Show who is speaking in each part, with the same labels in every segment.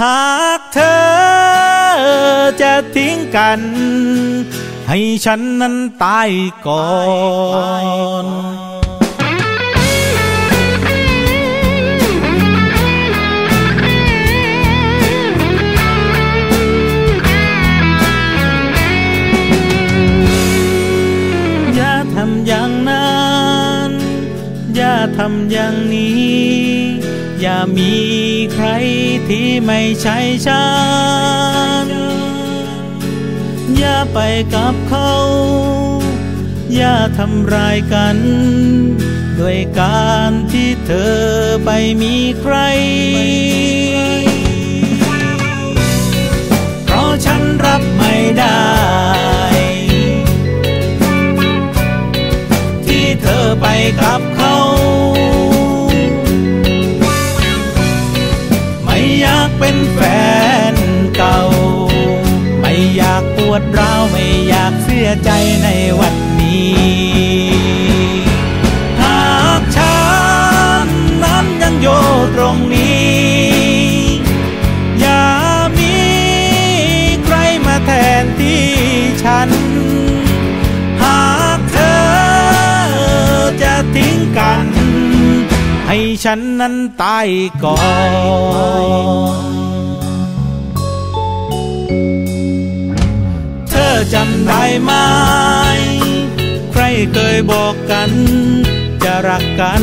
Speaker 1: หากเธอจะทิ้งกัน ให้ฉันนั้นตายก่อนำอย่างนี้ อย่ามีใครที่ไม่ใช่ฉัน อย่าไปกับเขา อย่าทำร้ายกัน ด้วยการที่เธอไปมีใคร เพราะฉันรับไม่ได้ไปกับ เป็นแฟนเก่า ไม่อยากปวดร้าวไม่อยากเสียใจในวันนี้ หากฉันนั้นยังโยตรงนี้ อย่ามีใครมาแทนที่ฉันให้ฉันนั้นตายก่อน อจำได้ไหม ใครเคยบอกกัน จะรักกัน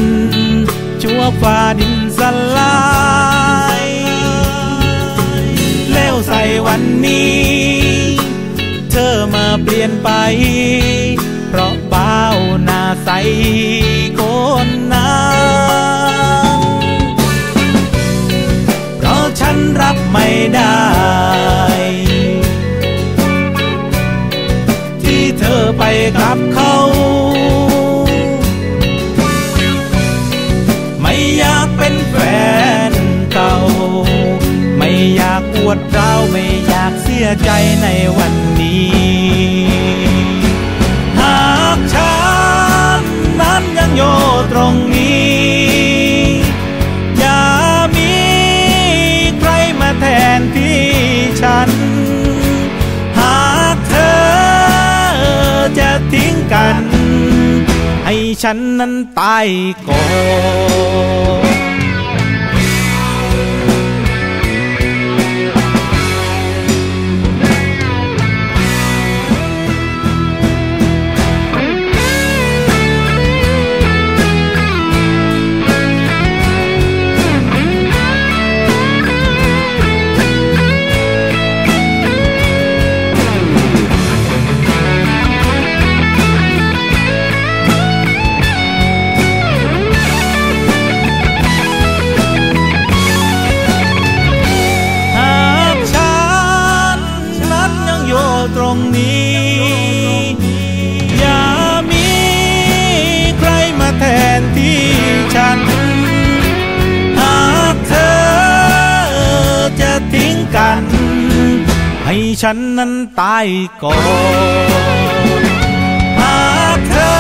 Speaker 1: ชั่วฟ้าดินสลายแล้วใส่วันนี้ เธอมาเปลี่ยนไป เพราะเบ้าหน้าใสคนนั้นรับไม่ได้ ที่เธอไปกับเขา ไม่อยากเป็นแฟนเก่า ไม่อยากปวดร้าวไม่อยากเสียใจในวันนี้ กัน ให้ฉันนั้นตายก่อน หากเธอจะทิ้งกัน ให้ฉันนั้นตายก่อนหากเธอ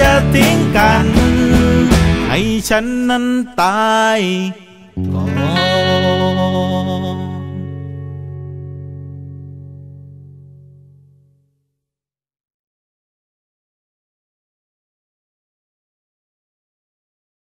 Speaker 1: จะทิ้งกัน ให้ฉันนั้นตาย